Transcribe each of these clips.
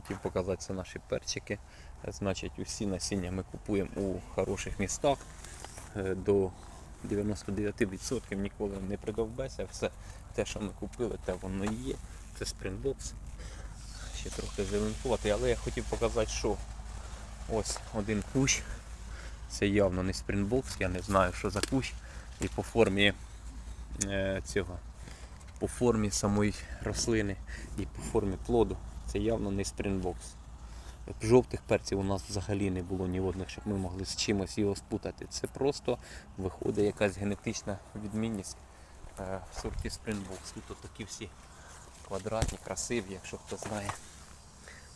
Хотів показати це наші перчики. Е, Значить, усі насіння ми купуємо у хороших містах. Е, До 99% ніколи не придовбеся. Все те, що ми купили, те воно і є. Це Springbox. Ще трохи зеленкувати, але я хотів показати, що ось один кущ. Це явно не Springbox, я не знаю, що за кущ. І по формі е, цього, по формі самої рослини і по формі плоду це явно не Springbox. Жовтих перців у нас взагалі не було ні одних, щоб ми могли з чимось його спутати. Це просто виходить якась генетична відмінність е, в сорті Springbox. Тут такі всі квадратні, красиві, якщо хто знає,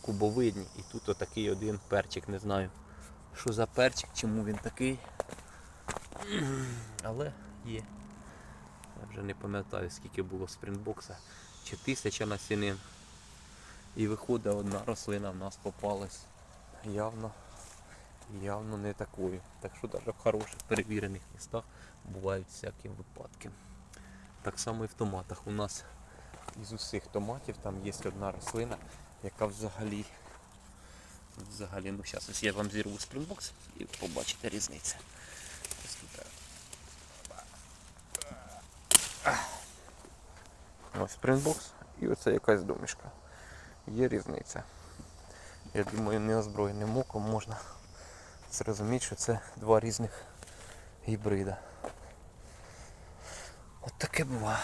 кубовидні. І тут отакий один перчик, не знаю, що за перчик, чому він такий. Але є. Я вже не пам'ятаю, скільки було спринтбокса. Чи тисяча насінин. І виходить одна рослина в нас попалась. Явно, явно не такою. Так що навіть в хороших перевірених містах бувають всякі випадки. Так само і в томатах. У нас із усіх томатів там є одна рослина, яка взагалі. Взагалі, ну зараз ось я вам зірву спринтбокс і побачите різницю. Ось тут, Ось спринтбокс і оце якась домішка. Є різниця. Я думаю, неозброєним оком можна зрозуміти, що це два різних гібрида. От таке буває.